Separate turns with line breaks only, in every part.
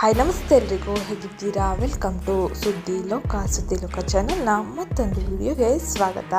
Hi ನಮಸ್ತೆ ಎಲ್ರಿಗೂ. ಹೇಗಿದ್ದೀರಾ? ವೆಲ್ಕಮ್ ಟು ಸುದ್ದಿ ಲೋಕ ಸುದ್ದಿ ಲೋಕ ಚಾನಲ್ನ ಮತ್ತೊಂದು ವಿಡಿಯೋಗೆ ಸ್ವಾಗತ.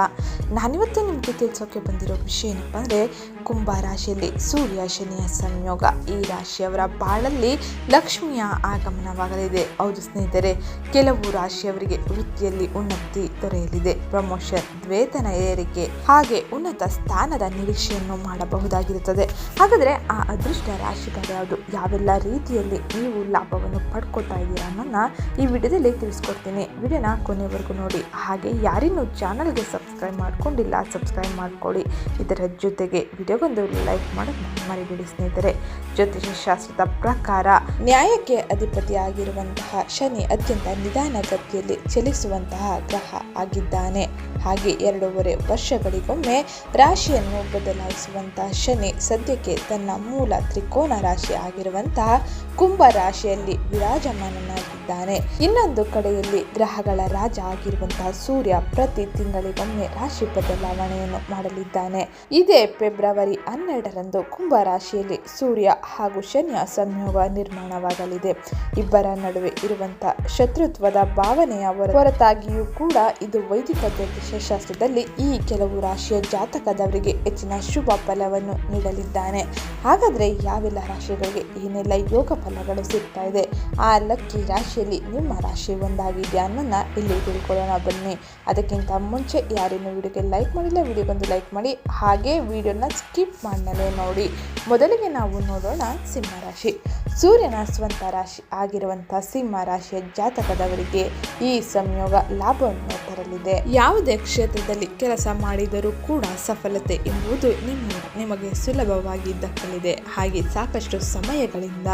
ನಾನಿವತ್ತು ನಿಮಗೆ ತಿಳಿಸೋಕೆ ಬಂದಿರೋ ವಿಷಯ ಏನಪ್ಪ ಅಂದರೆ ಕುಂಭ ರಾಶಿಯಲ್ಲಿ ಸೂರ್ಯ ಶನಿಯ ಸಂಯೋಗ. ಈ ರಾಶಿಯವರ ಬಾಳಲ್ಲಿ ಲಕ್ಷ್ಮಿಯ ಆಗಮನವಾಗಲಿದೆ. ಹೌದು ಸ್ನೇಹಿತರೆ, ಕೆಲವು ರಾಶಿಯವರಿಗೆ ವೃತ್ತಿಯಲ್ಲಿ ಉನ್ನತಿ ದೊರೆಯಲಿದೆ. ಪ್ರಮೋಷನ್ ವೇತನ ಏರಿಕೆ, ಹಾಗೆ ಉನ್ನತ ಸ್ಥಾನದ ನಿರೀಕ್ಷೆಯನ್ನು ಮಾಡಬಹುದಾಗಿರುತ್ತದೆ. ಹಾಗಾದರೆ ಆ ಅದೃಷ್ಟ ರಾಶಿಗಳು ಯಾವುದು? ಯಾವೆಲ್ಲ ರೀತಿಯಲ್ಲಿ ನೀವು ಲಾಭವನ್ನು ಪಡ್ಕೊತಾ ಇದ್ದೀರಾ ಅನ್ನೋದನ್ನ ಈ ವಿಡಿಯೋದಲ್ಲಿ ತಿಳಿಸ್ಕೊಡ್ತೀನಿ. ವಿಡಿಯೋನ ಕೊನೆವರೆಗೂ ನೋಡಿ. ಹಾಗೆ ಯಾರಿನ್ನೂ ಚಾನಲ್ಗೆ ಸಬ್ಸ್ಕ್ರೈಬ್ ಮಾಡ್ಕೊಂಡಿಲ್ಲ, ಸಬ್ಸ್ಕ್ರೈಬ್ ಮಾಡ್ಕೊಳ್ಳಿ. ಇದರ ಜೊತೆಗೆ ವಿಡಿಯೋಗೊಂದು ಲೈಕ್ ಮಾಡೋದು ಮರಿಬೇಡಿ ಸ್ನೇಹಿತರೆ. ಜ್ಯೋತಿಷ ಶಾಸ್ತ್ರದ ಪ್ರಕಾರ ನ್ಯಾಯಕ್ಕೆ ಅಧಿಪತಿಯಾಗಿರುವಂತಹ ಶನಿ ಅತ್ಯಂತ ನಿಧಾನಗತಿಯಲ್ಲಿ ಚಲಿಸುವಂತಹ ಗ್ರಹ ಆಗಿದ್ದಾನೆ. ಹಾಗೆ ಎರಡೂವರೆ ವರ್ಷಗಳಿಗೊಮ್ಮೆ ರಾಶಿಯನ್ನು ಬದಲಾಯಿಸುವಂತಹ ಶನಿ ಸದ್ಯಕ್ಕೆ ತನ್ನ ಮೂಲ ತ್ರಿಕೋನ ರಾಶಿ ಆಗಿರುವಂತಹ ಕುಂಭ ರಾಶಿಯಲ್ಲಿ ವಿರಾಜಮಾನನಾಗಿದ್ದಾನೆ. ಇನ್ನೊಂದು ಕಡೆಯಲ್ಲಿ ಗ್ರಹಗಳ ರಾಜ ಆಗಿರುವಂತಹ ಸೂರ್ಯ ಪ್ರತಿ ತಿಂಗಳಿಗೊಮ್ಮೆ ರಾಶಿ ಬದಲಾವಣೆಯನ್ನು ಮಾಡಲಿದ್ದಾನೆ. ಇದೇ ಫೆಬ್ರವರಿ ಹನ್ನೆರಡರಂದು ಕುಂಭ ರಾಶಿಯಲ್ಲಿ ಸೂರ್ಯ ಹಾಗೂ ಶನಿಯ ಸಂಯೋಗ ನಿರ್ಮಾಣವಾಗಲಿದೆ. ಇಬ್ಬರ ನಡುವೆ ಇರುವಂತಹ ಶತ್ರುತ್ವದ ಭಾವನೆಯ ಹೊರ- ಹೊರತಾಗಿಯೂ ಕೂಡ ಇದು ವೈದಿಕ ಜ್ಯೋತಿಷ ಶಾಸ್ತ್ರದಲ್ಲಿ ಈ ಕೆಲವು ರಾಶಿಯ ಜಾತಕದವರಿಗೆ ಹೆಚ್ಚಿನ ಶುಭ ಫಲವನ್ನು ನೀಡಲಿದ್ದಾನೆ. ಹಾಗಾದರೆ ಯಾವೆಲ್ಲ ರಾಶಿಗಳಿಗೆ ಏನೆಲ್ಲ ಯೋಗ ಫಲಗಳು ಸಿಗ್ತಾ ಇದೆ? ಆ ಲಕ್ಕಿ ರಾಶಿಯಲ್ಲಿ ನಿಮ್ಮ ರಾಶಿ ಒಂದಾಗಿದೆಯಾ ಅನ್ನೋದನ್ನ ಇಲ್ಲಿ ತಿಳ್ಕೊಳ್ಳೋಣ ಬನ್ನಿ. ಅದಕ್ಕಿಂತ ಮುಂಚೆ ಯಾರೇನು ವಿಡಿಯೋಗೆ ಲೈಕ್ ಮಾಡಿಲ್ಲ ವಿಡಿಯೋಗೊಂದು ಲೈಕ್ ಮಾಡಿ. ಹಾಗೆ ವಿಡಿಯೋನ ಸ್ಕಿಪ್ ಮಾಡಲೇ ನೋಡಿ. ಮೊದಲಿಗೆ ನಾವು ನೋಡೋಣ ಸಿಂಹ ರಾಶಿ. ಸೂರ್ಯನ ಸ್ವಂತ ರಾಶಿ ಆಗಿರುವಂತಹ ಸಿಂಹ ರಾಶಿಯ ಜಾತಕದವರಿಗೆ ಈ ಸಂಯೋಗ ಲಾಭವನ್ನು ತರಲಿದೆ. ಯಾವುದೇ ಕ್ಷೇತ್ರದಲ್ಲಿ ಕೆಲಸ ಮಾಡಿದರೂ ಕೂಡ ಸಫಲತೆ ಎಂಬುದು ನಿಮ್ಮ, ನಿಮಗೆ ಸುಲಭವಾಗಿ ದಕ್ಕಲಿದೆ. ಹಾಗೆ ಸಾಕಷ್ಟು ಸಮಯಗಳಿಂದ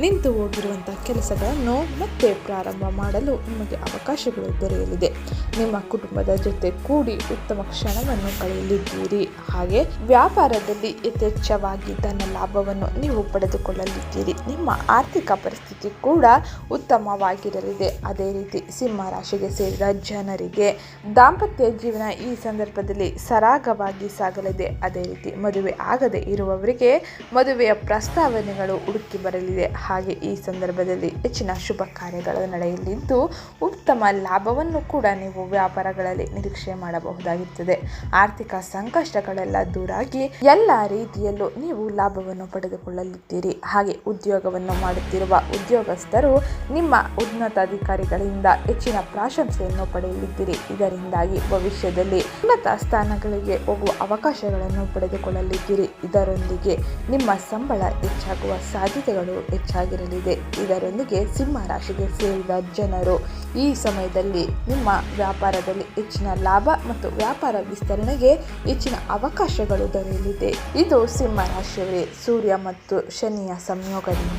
ನಿಂತು ಹೋಗಿರುವಂತಹ ಕೆಲಸಗಳನ್ನು ಮತ್ತೆ ಪ್ರಾರಂಭ ಮಾಡಲು ನಿಮಗೆ ಅವಕಾಶಗಳು ದೊರೆಯಲಿದೆ. ನಿಮ್ಮ ಕುಟುಂಬದ ಜೊತೆ ಕೂಡಿ ಉತ್ತಮ ಕ್ಷಣವನ್ನು ಕಳೆಯಲಿದ್ದೀರಿ. ಹಾಗೆ ವ್ಯಾಪಾರದಲ್ಲಿ ಯಥೇಚ್ಛವಾಗಿ ತನ್ನ ಲಾಭವನ್ನು ನೀವು ಪಡೆದುಕೊಳ್ಳಲಿದ್ದೀರಿ. ನಿಮ್ಮ ಆರ್ಥಿಕ ಪರಿಸ್ಥಿತಿ ಕೂಡ ಉತ್ತಮವಾಗಿರಲಿದೆ. ಅದೇ ರೀತಿ ಸಿಂಹ ರಾಶಿಗೆ ಸೇರಿದ ಜನರಿಗೆ ದಾಂಪತ್ಯ ಜೀವನ ಈ ಸಂದರ್ಭದಲ್ಲಿ ಸರಾಗವಾಗಿ ಸಾಗಲಿದೆ. ಅದೇ ರೀತಿ ಮದುವೆ ಆಗದೆ ಇರುವವರಿಗೆ ಮದುವೆಯ ಪ್ರಸ್ತಾವನೆಗಳು ಹುಡುಕಿ ಬರಲಿದೆ. ಹಾಗೆ ಈ ಸಂದರ್ಭದಲ್ಲಿ ಹೆಚ್ಚಿನ ಶುಭ ಕಾರ್ಯಗಳು ನಡೆಯಲಿದ್ದು ಉತ್ತಮ ಲಾಭವನ್ನು ಕೂಡ ನೀವು ವ್ಯಾಪಾರಗಳಲ್ಲಿ ನಿರೀಕ್ಷೆ ಮಾಡಬಹುದಾಗಿರುತ್ತದೆ. ಆರ್ಥಿಕ ಸಂಕಷ್ಟಗಳೆಲ್ಲ ದೂರಾಗಿ ಎಲ್ಲ ರೀತಿಯಲ್ಲೂ ನೀವು ಲಾಭವನ್ನು ಪಡೆದುಕೊಳ್ಳಲಿದ್ದೀರಿ. ಹಾಗೆ ಉದ್ಯೋಗವನ್ನು ಮಾಡುತ್ತಿರುವ ಉದ್ಯೋಗಸ್ಥರು ನಿಮ್ಮ ಉನ್ನತಾಧಿಕಾರಿಗಳಿಂದ ಹೆಚ್ಚಿನ ಪ್ರಾಶಂಸೆಯನ್ನು ಪಡೆಯಲಿದ್ದೀರಿ. ಇದರಿಂದಾಗಿ ಭವಿಷ್ಯದಲ್ಲಿ ಉನ್ನತ ಸ್ಥಾನಗಳಿಗೆ ಹೋಗುವ ಅವಕಾಶಗಳನ್ನು ಪಡೆದುಕೊಳ್ಳಲಿದ್ದೀರಿ. ಇದರೊಂದಿಗೆ ನಿಮ್ಮ ಸಂಬಳ ಹೆಚ್ಚಾಗುವ ಸಾಧ್ಯತೆಗಳು ಹೆಚ್ಚಾಗಿರಲಿದೆ. ಇದರೊಂದಿಗೆ ಸಿಂಹ ರಾಶಿಗೆ ಸೇರಿದ ಜನರು ಈ ಸಮಯದಲ್ಲಿ ನಿಮ್ಮ ವ್ಯಾಪಾರದಲ್ಲಿ ಹೆಚ್ಚಿನ ಲಾಭ ಮತ್ತು ವ್ಯಾಪಾರ ವಿಸ್ತರಣೆಗೆ ಹೆಚ್ಚಿನ ಅವಕಾಶಗಳು ದೊರೆಯಲಿದೆ. ಇದು ಸಿಂಹ ರಾಶಿಯವರೇ. ಸೂರ್ಯ ಮತ್ತು ಶನಿಯ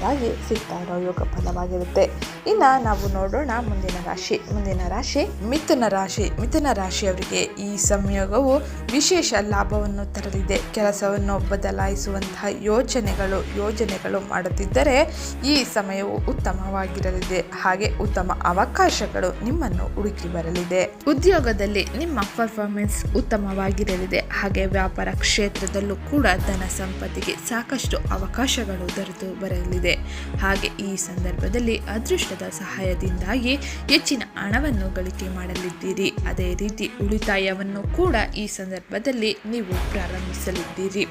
ಸಂಯೋಗದಿಂದಾಗಿ ಸಿಗ್ತಾ ಇರೋ ಯೋಗ ಫಲವಾಗಿರುತ್ತೆ. ಇನ್ನು ನಾವು ನೋಡೋಣ ಮುಂದಿನ ರಾಶಿ. ಮುಂದಿನ ರಾಶಿ, ಮಿಥುನ ರಾಶಿ. ಮಿಥುನ ರಾಶಿಯವರಿಗೆ ಈ ಸಂಯೋಗವು ವಿಶೇಷ ಲಾಭವನ್ನು ತರಲಿದೆ. ಕೆಲಸವನ್ನು ಬದಲಾಯಿಸುವಂತಹ ಯೋಜನೆಗಳು ಯೋಜನೆಗಳು ಮಾಡುತ್ತಿದ್ದರೆ ಈ ಸಮಯವು ಉತ್ತಮವಾಗಿರಲಿದೆ. ಹಾಗೆ ಉತ್ತಮ ಅವಕಾಶಗಳು ನಿಮ್ಮನ್ನು ಹುಡುಕಿ ಬರಲಿದೆ. ಉದ್ಯೋಗದಲ್ಲಿ ನಿಮ್ಮ ಪರ್ಫಾರ್ಮೆನ್ಸ್ ಉತ್ತಮವಾಗಿರಲಿದೆ. ಹಾಗೆ ವ್ಯಾಪಾರ ಕ್ಷೇತ್ರದಲ್ಲೂ ಕೂಡ ಧನ ಸಂಪತ್ತಿಗೆ ಸಾಕಷ್ಟು ಅವಕಾಶಗಳು ದೊರೆತು ಬರಲಿದೆ. ಹಾಗೆ ಈ ಸಂದರ್ಭದಲ್ಲಿ ಅದೃಷ್ಟದ ಸಹಾಯದಿಂದಾಗಿ ಹೆಚ್ಚಿನ ಹಣವನ್ನು ಗಳಿಕೆ ಮಾಡಲಿದ್ದೀರಿ. ಅದೇ ರೀತಿ ಉಳಿತಾಯವನ್ನು ಕೂಡ ಈ ಸಂದರ್ಭದಲ್ಲಿ ನೀವು ಪ್ರಾರಂಭಿಸಲಿದ್ದೀರಿ.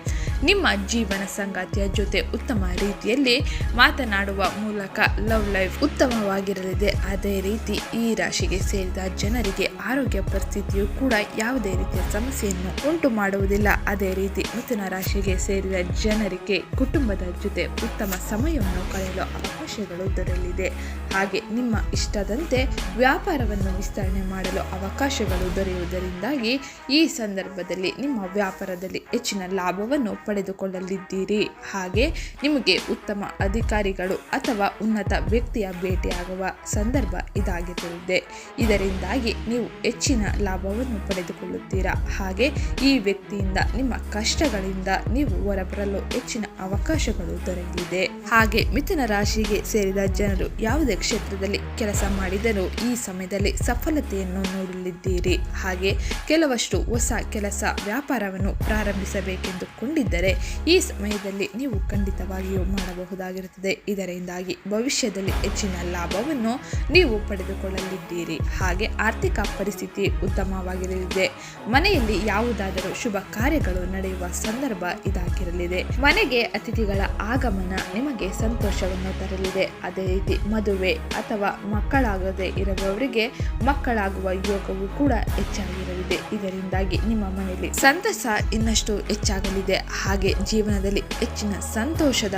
ನಿಮ್ಮ ಜೀವನ ಸಂಗಾತಿಯ ಜೊತೆ ಉತ್ತಮ ರೀತಿಯಲ್ಲಿ ಮಾತನಾಡುವ ಮೂಲಕ ಲವ್ ಲೈಫ್ ಉತ್ತಮವಾಗಿರಲಿದೆ. ಅದೇ ರೀತಿ ಈ ರಾಶಿಗೆ ಸೇರಿದ ಜನರಿಗೆ ಆರೋಗ್ಯ ಪರಿಸ್ಥಿತಿಯು ಕೂಡ ಯಾವುದೇ ರೀತಿಯ ಸಮಸ್ಯೆಯನ್ನು ಉಂಟು ಮಾಡುವುದಿಲ್ಲ. ಅದೇ ರೀತಿ ಮಿಥುನ ರಾಶಿಗೆ ಸೇರಿದ ಜನರಿಗೆ ಕುಟುಂಬದ ಜೊತೆ ಉತ್ತಮ ಸಮಯವನ್ನು ಕಳೆಯಲು ಅವಕಾಶಗಳು ದೊರೆಯಲಿದೆ. ಹಾಗೆ ನಿಮ್ಮ ಇಷ್ಟದಂತೆ ವ್ಯಾಪಾರವನ್ನು ವಿಸ್ತರಣೆ ಮಾಡಲು ಅವಕಾಶಗಳು ದೊರೆಯುವುದರಿಂದಾಗಿ ಈ ಸಂದರ್ಭದಲ್ಲಿ ನಿಮ್ಮ ವ್ಯಾಪಾರದಲ್ಲಿ ಹೆಚ್ಚಿನ ಲಾಭವನ್ನು ಪಡೆದುಕೊಳ್ಳಲಿದ್ದೀರಿ. ಹಾಗೆ ನಿಮಗೆ ಉತ್ತಮ ಅಧಿಕಾರಿಗಳು ಅಥವಾ ಉನ್ನತ ವ್ಯಕ್ತಿಯ ಭೇಟಿಯಾಗುವ ಸಂದರ್ಭ ಇದಾಗಿರಲಿದೆ ಇದರಿಂದಾಗಿ ನೀವು ಹೆಚ್ಚಿನ ಲಾಭವನ್ನು ಪಡೆದುಕೊಳ್ಳುತ್ತೀರಾ. ಹಾಗೆ ಈ ವ್ಯಕ್ತಿಯಿಂದ ನಿಮ್ಮ ಕಷ್ಟಗಳಿಂದ ನೀವು ಹೊರಬರಲು ಹೆಚ್ಚಿನ ಅವಕಾಶಗಳು ದೊರೆಯಲಿದೆ. ಹಾಗೆ ಮಿಥುನ ರಾಶಿಗೆ ಸೇರಿದ ಜನರು ಯಾವುದೇ ಕ್ಷೇತ್ರದಲ್ಲಿ ಕೆಲಸ ಮಾಡಿದರೂ ಈ ಸಮಯದಲ್ಲಿ ಸಫಲತೆಯನ್ನು ನೋಡಲಿದ್ದೀರಿ. ಹಾಗೆ ಕೆಲವಷ್ಟು ಹೊಸ ಕೆಲಸ ವ್ಯಾಪಾರವನ್ನು ಪ್ರಾರಂಭಿಸಬೇಕೆಂದುಕೊಂಡಿದ್ದರೆ ಈ ಸಮಯದಲ್ಲಿ ನೀವು ಖಂಡಿತವಾಗಿಯೂ ಮಾಡಬಹುದಾಗಿರುತ್ತದೆ. ಇದರಿಂದಾಗಿ ಭವಿಷ್ಯದಲ್ಲಿ ಹೆಚ್ಚಿನ ಲಾಭವನ್ನು ನೀವು ಪಡೆದುಕೊಳ್ಳಲಿದ್ದೀರಿ. ಹಾಗೆ ಆರ್ಥಿಕ ಪರಿಸ್ಥಿತಿ ಉತ್ತಮವಾಗಿರಲಿದೆ. ಮನೆಯಲ್ಲಿ ಯಾವುದಾದರೂ ಶುಭ ಕಾರ್ಯಗಳು ನಡೆಯುವ ಸಂದರ್ಭ ಇದಾಗಿರಲಿದೆ. ಮನೆಗೆ ಅತಿಥಿಗಳ ಆಗಮನ ನಿಮಗೆ ಸಂತೋಷವನ್ನು ತರಲಿದೆ. ಅದೇ ರೀತಿ ಮದುವೆ ಅಥವಾ ಮಕ್ಕಳಾಗದೆ ಇರುವವರಿಗೆ ಮಕ್ಕಳಾಗುವ ಯೋಗವು ಕೂಡ ಹೆಚ್ಚಾಗಿರಲಿದೆ. ಇದರಿಂದಾಗಿ ನಿಮ್ಮ ಮನೆಯಲ್ಲಿ ಸಂತಸ ಇನ್ನಷ್ಟು ಹೆಚ್ಚಾಗಲಿದೆ. ಹಾಗೆ ಜೀವನದಲ್ಲಿ ಹೆಚ್ಚಿನ ಸಂತೋಷದ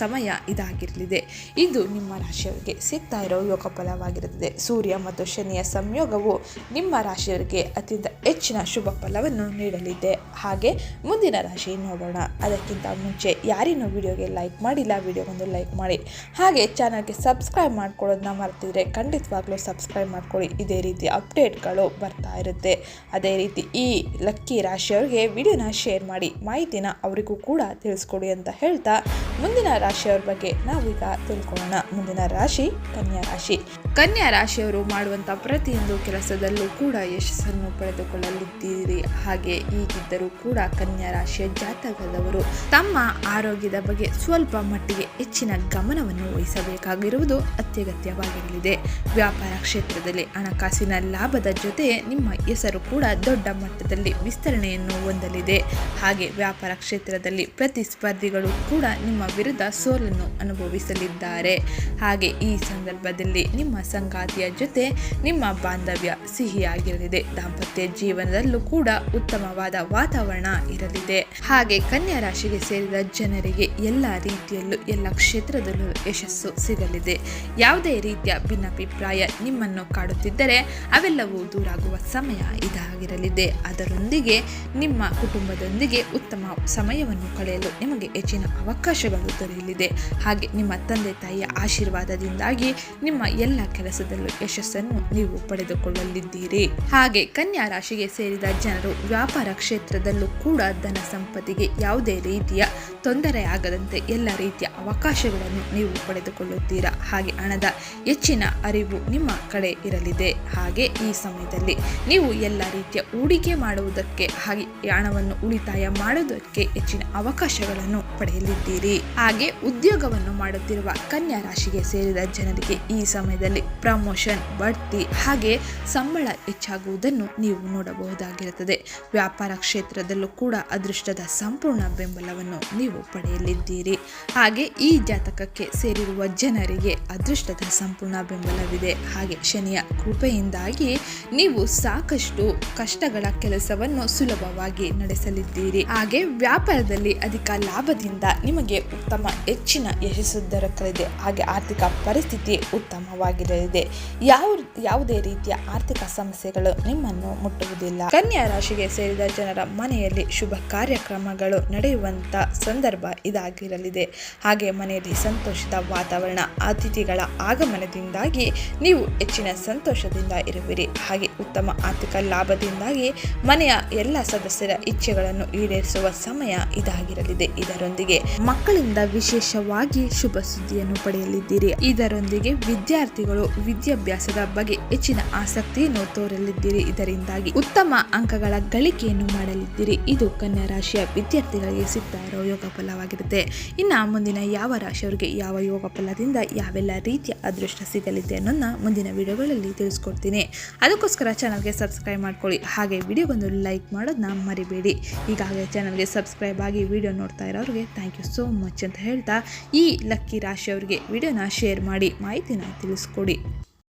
ಸಮಯ ಇದಾಗಿರಲಿದೆ. ಇದು ನಿಮ್ಮ ರಾಶಿಯವರಿಗೆ ಸಿಗ್ತಾ ಇರೋ ಯೋಗ ಫಲವಾಗಿರುತ್ತದೆ ಸೂರ್ಯ ಮತ್ತು ಶನಿಯ ಸಂಯೋಗವು ನಿಮ್ಮ ರಾಶಿಯವರಿಗೆ ಅತ್ಯಂತ ಹೆಚ್ಚಿನ ಶುಭ ಫಲವನ್ನು ನೀಡಲಿದೆ. ಹಾಗೆ ಮುಂದಿನ ರಾಶಿ ನೋಡೋಣ. ಅದಕ್ಕಿಂತ ಮುಂಚೆ ಯಾರಿನೂ ವಿಡಿಯೋಗೆ ಲೈಕ್ ಮಾಡಿಲ್ಲ, ವಿಡಿಯೋಗೊಂದು ಲೈಕ್ ಮಾಡಿ. ಹಾಗೆ ಚಾನಲ್ಗೆ ಸಬ್ಸ್ಕ್ರೈಬ್ ಮಾಡ್ಕೊಳ್ಳೋದನ್ನ ಮರ್ತಿದ್ರೆ ಖಂಡಿತವಾಗ್ಲೂ ಸಬ್ಸ್ಕ್ರೈಬ್ ಮಾಡ್ಕೊಳ್ಳಿ. ಇದೇ ರೀತಿ ಅಪ್ಡೇಟ್ಗಳು ಬರ್ತಾ ಇರುತ್ತೆ. ಅದೇ ರೀತಿ ಈ ಲಕ್ಕಿ ರಾಶಿಯವರಿಗೆ ವಿಡಿಯೋನ ಶೇರ್ ಮಾಡಿ. ಮಾಹಿತಿನ ಅವರಿಗೂ ಕೂಡ ತಿಳಿಸ್ಕೊಡಿ ಅಂತ ಹೇಳ್ತಾ ಮುಂದಿನ ರಾಶಿಯವ್ರ ಬಗ್ಗೆ ನಾವೀಗ ತಿಳ್ಕೊಳ್ಳೋಣ. ಮುಂದಿನ ರಾಶಿ ಕನ್ಯಾ ರಾಶಿ. ಕನ್ಯಾ ರಾಶಿಯವರು ಮಾಡುವಂಥ ಪ್ರತಿಯೊಂದು ಕೆಲಸದಲ್ಲೂ ಕೂಡ ಯಶಸ್ಸನ್ನು ಪಡೆದುಕೊಳ್ಳಲಿದ್ದೀರಿ. ಹಾಗೆ ಈಗಿದ್ದರೂ ಕೂಡ ಕನ್ಯಾ ರಾಶಿಯ ಜಾತಕದವರು ತಮ್ಮ ಆರೋಗ್ಯದ ಬಗ್ಗೆ ಸ್ವಲ್ಪ ಮಟ್ಟಿಗೆ ಹೆಚ್ಚಿನ ಗಮನವನ್ನು ವಹಿಸಬೇಕಾಗಿರುವುದು ಅತ್ಯಗತ್ಯವಾಗಿರಲಿದೆ. ವ್ಯಾಪಾರ ಕ್ಷೇತ್ರದಲ್ಲಿ ಹಣಕಾಸಿನ ಲಾಭದ ಜೊತೆ ನಿಮ್ಮ ಹೆಸರು ಕೂಡ ದೊಡ್ಡ ಮಟ್ಟದಲ್ಲಿ ವಿಸ್ತರಣೆಯನ್ನು ಹೊಂದಲಿದೆ. ಹಾಗೆ ವ್ಯಾಪಾರ ಕ್ಷೇತ್ರದಲ್ಲಿ ಪ್ರತಿಸ್ಪರ್ಧಿಗಳು ಕೂಡ ನಿಮ್ಮ ವಿರುದ್ಧ ಸೋಲನ್ನು ಅನುಭವಿಸಲಿದ್ದಾರೆ. ಹಾಗೆ ಈ ಸಂದರ್ಭದಲ್ಲಿ ನಿಮ್ಮ ಸಂಗಾತಿಯ ಜೊತೆ ನಿಮ್ಮ ಬಾಂಧವ್ಯ ಸಿಹಿಯಾಗಿರಲಿದೆ. ದಾಂಪತ್ಯ ಜೀವನದಲ್ಲೂ ಕೂಡ ಉತ್ತಮವಾದ ವಾತಾವರಣ ಇರಲಿದೆ. ಹಾಗೆ ಕನ್ಯಾ ರಾಶಿಗೆ ಸೇರಿದ ಜನರಿಗೆ ಎಲ್ಲ ರೀತಿಯಲ್ಲೂ ಎಲ್ಲ ಕ್ಷೇತ್ರದಲ್ಲೂ ಯಶಸ್ಸು ಸಿಗಲಿದೆ. ಯಾವುದೇ ರೀತಿಯ ಭಿನ್ನಾಭಿಪ್ರಾಯ ನಿಮ್ಮನ್ನು ಕಾಡುತ್ತಿದ್ದರೆ ಅವೆಲ್ಲವೂ ದೂರಾಗುವ ಸಮಯ ಇದಾಗಿರಲಿದೆ. ಅದರೊಂದಿಗೆ ನಿಮ್ಮ ಕುಟುಂಬದೊಂದಿಗೆ ಉತ್ತಮ ಸಮಯವನ್ನು ಕಳೆಯಲು ನಿಮಗೆ ಹೆಚ್ಚಿನ ಅವಕಾಶಗಳು ದೊರೆಯಲಿದೆ. ಹಾಗೆ ನಿಮ್ಮ ತಂದೆ ತಾಯಿಯ ಆಶೀರ್ವಾದದಿಂದಾಗಿ ನಿಮ್ಮ ಎಲ್ಲ ಕೆಲಸದಲ್ಲೂ ಯಶಸ್ಸನ್ನು ನೀವು ಪಡೆದುಕೊಳ್ಳಲಿದ್ದೀರಿ. ಹಾಗೆ ಕನ್ಯಾ ರಾಶಿಗೆ ಸೇರಿದ ಜನರು ವ್ಯಾಪಾರ ಕ್ಷೇತ್ರದಲ್ಲೂ ಕೂಡ ಧನ ಸಂಪತ್ತಿಗೆ ಯಾವುದೇ ರೀತಿಯ ತೊಂದರೆ ಆಗದಂತೆ ಎಲ್ಲ ರೀತಿಯ ಅವಕಾಶಗಳನ್ನು ನೀವು ಪಡೆದುಕೊಳ್ಳುತ್ತೀರಾ? ಹಾಗೆ ಹಣದ ಹೆಚ್ಚಿನ ಅರಿವು ನಿಮ್ಮ ಕಡೆ ಇರಲಿದೆ. ಹಾಗೆ ಈ ಸಮಯದಲ್ಲಿ ನೀವು ಎಲ್ಲ ರೀತಿಯ ಹೂಡಿಕೆ ಮಾಡುವುದಕ್ಕೆ ಹಾಗೆ ಹಣವನ್ನು ಉಳಿತಾಯ ಮಾಡುವುದಕ್ಕೆ ಹೆಚ್ಚಿನ ಅವಕಾಶಗಳನ್ನು ಪಡೆಯಲಿದ್ದೀರಿ. ಹಾಗೆ ಉದ್ಯೋಗವನ್ನು ಮಾಡುತ್ತಿರುವ ಕನ್ಯಾ ರಾಶಿಗೆ ಸೇರಿದ ಜನರಿಗೆ ಈ ಸಮಯದಲ್ಲಿ ಪ್ರಮೋಷನ್ ಬಡ್ತಿ ಹಾಗೆ ಸಂಬಳ ಹೆಚ್ಚಾಗುವುದನ್ನು ನೀವು ನೋಡಬಹುದಾಗಿರುತ್ತದೆ. ವ್ಯಾಪಾರ ಕ್ಷೇತ್ರದಲ್ಲೂ ಕೂಡ ಅದೃಷ್ಟದ ಸಂಪೂರ್ಣ ಬೆಂಬಲವನ್ನು ನೀವು ಪಡೆಯಲಿದ್ದೀರಿ. ಹಾಗೆ ಈ ಜಾತಕಕ್ಕೆ ಸೇರಿರುವ ಜನರಿಗೆ ಅದೃಷ್ಟದ ಸಂಪೂರ್ಣ ಬೆಂಬಲವಿದೆ. ಹಾಗೆ ಶನಿಯ ಕೃಪೆಯಿಂದಾಗಿ ನೀವು ಸಾಕಷ್ಟು ಕಷ್ಟಗಳ ಕೆಲಸವನ್ನು ಸುಲಭವಾಗಿ ನಡೆಸಲಿದ್ದೀರಿ. ಹಾಗೆ ವ್ಯಾಪಾರದಲ್ಲಿ ಅಧಿಕ ಲಾಭದಿಂದ ನಿಮಗೆ ಉತ್ತಮ ಹೆಚ್ಚಿನ ಯಶಸ್ಸು ದೊರಕಲಿದೆ. ಹಾಗೆ ಆರ್ಥಿಕ ಪರಿಸ್ಥಿತಿ ಉತ್ತಮವಾಗಿರಲಿದೆ. ಯಾವ ಯಾವುದೇ ರೀತಿಯ ಆರ್ಥಿಕ ಸಮಸ್ಯೆಗಳು ನಿಮ್ಮನ್ನು ಮುಟ್ಟುವುದಿಲ್ಲ. ಕನ್ಯಾ ರಾಶಿಗೆ ಸೇರಿದ ಜನರ ಮನೆಯಲ್ಲಿ ಶುಭ ಕಾರ್ಯಕ್ರಮಗಳು ನಡೆಯುವಂಥ ಸಂದರ್ಭ ಇದಾಗಿರಲಿದೆ. ಹಾಗೆ ಮನೆಯಲ್ಲಿ ಸಂತೋಷದ ವಾತಾವರಣ, ಅತಿಥಿಗಳ ಆಗಮನದಿಂದಾಗಿ ನೀವು ಹೆಚ್ಚಿನ ಸಂತೋಷದಿಂದ ಇರುವಿರಿ. ಹಾಗೆ ಉತ್ತಮ ಆರ್ಥಿಕ ಲಾಭದಿಂದಾಗಿ ಮನೆಯ ಎಲ್ಲ ಸದಸ್ಯರ ಇಚ್ಛೆಗಳನ್ನು ಈಡೇರಿಸುವ ಸಮಯ ಇದಾಗಿರಲಿದೆ. ಇದರೊಂದಿಗೆ ಮಕ್ಕಳಿಂದ ವಿಶೇಷವಾಗಿ ಶುಭ ಸುದ್ದಿಯನ್ನು ಪಡೆಯಲಿದ್ದೀರಿ. ಇದರೊಂದಿಗೆ ವಿದ್ಯಾರ್ಥಿಗಳು ವಿದ್ಯಾಭ್ಯಾಸದ ಬಗ್ಗೆ ಹೆಚ್ಚಿನ ಆಸಕ್ತಿಯನ್ನು ತೋರಲಿದ್ದೀರಿ. ಇದರಿಂದಾಗಿ ಉತ್ತಮ ಅಂಕಗಳ ಗಳಿಕೆಯನ್ನು ಮಾಡಲಿದ್ದೀರಿ. ಇದು ಕನ್ಯಾ ರಾಶಿಯ ವಿದ್ಯಾರ್ಥಿಗಳಿಗೆ ಸಿಗ್ತಾ ಇರೋ ಯೋಗ ಫಲವಾಗಿರುತ್ತೆ. ಇನ್ನು ಮುಂದಿನ ಯಾವ ರಾಶಿಯವರಿಗೆ ಯಾವ ಯೋಗ ಫಲದಿಂದ ಯಾವೆಲ್ಲ ರೀತಿಯ ಅದೃಷ್ಟ ಸಿಗಲಿದೆ ಅನ್ನೋದನ್ನ ಮುಂದಿನ ವಿಡಿಯೋಗಳಲ್ಲಿ ತಿಳಿಸ್ಕೊಡ್ತೀನಿ. ಅದಕ್ಕೋಸ್ಕರ ಚಾನಲ್ಗೆ ಸಬ್ಸ್ಕ್ರೈಬ್ ಮಾಡ್ಕೊಳ್ಳಿ. ಹಾಗೆ ವಿಡಿಯೋಗೊಂದು ಲೈಕ್ ಮಾಡೋದನ್ನ ಮರಿಬೇಡಿ. ಈಗಾಗಲೇ ಚಾನಲ್ಗೆ ಸಬ್ಸ್ಕ್ರೈಬ್ ಆಗಿ ವಿಡಿಯೋ ನೋಡ್ತಾ ಇರೋರಿಗೆ ಥ್ಯಾಂಕ್ ಯು ಸೋ ಮಚ್ ಅಂತ ಹೇಳ್ತಾ ಈ ಲಕ್ಕಿ ರಾಶಿಯವರಿಗೆ ವಿಡಿಯೋನ ಶೇರ್ ಮಾಡಿ ಮಾಹಿತಿನ ತಿಳಿಸ್ಕೊಡಿ.